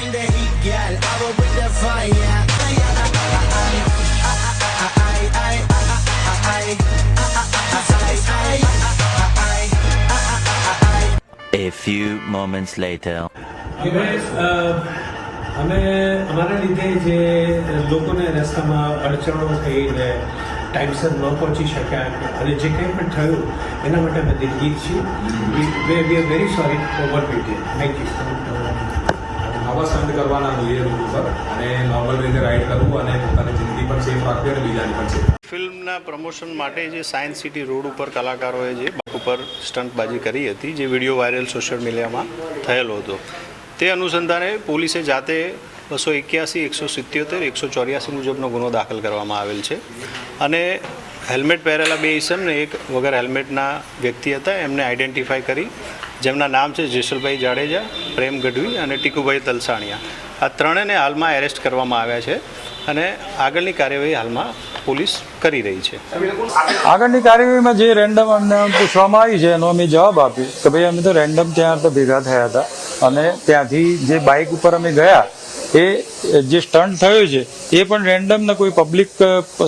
bring the heat, girl. I will bring the fire. A few moments later. અમે અમારા લીધે જે લોકોને રસ્તામાં અડચણો થઈ ને ટાઈમસર ન પહોંચી શક્યા અને જે કંઈ પણ થયું એના માટે અમે દિલગીર છીએ we we are very sorry for what we thank you stunt કરવાના જોઈએ રોડ ઉપર અને નોર્મલ રીતે રાઈડ કરવું અને પોતાની જિંદગી પણ સેફ રાખવી અને બીજાની પણ સેફ ફિલ્મના પ્રમોશન માટે જે સાયન્સ સિટી રોડ ઉપર કલાકારોએ જે ઉપર સ્ટંટબાજી કરી હતી, જે વીડિયો વાયરલ સોશિયલ મીડિયામાં થયેલો હતો, તે અનુસંધાને પોલીસે જાતે બસો એક્યાસી, એકસો સિત્યોતેર, એકસો ચોર્યાસી મુજબનો ગુનો દાખલ કરવામાં આવેલ છે. અને હેલ્મેટ પહેરેલા બે ઈસમને, એક વગર હેલ્મેટના વ્યક્તિ હતા, એમને આઈડેન્ટિફાઈ કરી, જેમના નામ છે જેસલભાઈ જાડેજા પ્રેમ ગઢવી અને ટીકુભાઈ તલસાણિયા. આ ત્રણેને હાલમાં એરેસ્ટ કરવામાં આવ્યા છે અને આગળની કાર્યવાહી હાલમાં પોલીસ કરી રહી છે. આગળની કાર્યવાહીમાં જે રેન્ડમ અમને પૂછવામાં આવી છે એનો અમે જવાબ આપ્યો કે ભાઈ અમે તો રેન્ડમ ત્યાં તો ભેગા થયા હતા અને ત્યાંથી જે બાઇક ઉપર અમે ગયા એ, જે સ્ટન્ટ થયો છે, એ પણ રેન્ડમ ને કોઈ પબ્લિક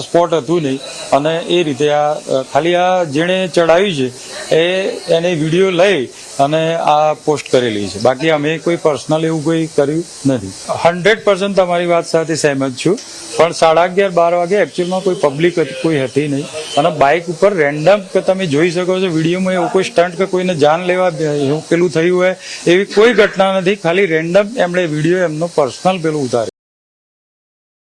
સ્પોટ હતું નહીં. અને એ રીતે આ ખાલી આ જેણે ચડાવ્યું છે, એ એને વીડિયો લઈ અને આ પોસ્ટ કરેલી છે. બાકી અમે કોઈ પર્સનલ એવું કોઈ કર્યું નથી. હંડ્રેડ પર્સન્ટ તમારી વાત સાથે સહેમત છું. પણ સાડા અગિયાર, બાર વાગે એકચ્યુઅલમાં કોઈ પબ્લિક કોઈ હતી નહીં. અને બાઇક ઉપર રેન્ડમ કે તમે જોઈ શકો છો, વિડીયોમાં એવું કોઈ સ્ટન્ટ કે કોઈને જાન લેવા પેલું થયું હોય, એવી કોઈ ઘટના નથી. ખાલી રેન્ડમ એમણે વીડિયો એમનો પર્સનલ પેલું ઉતાર્યું.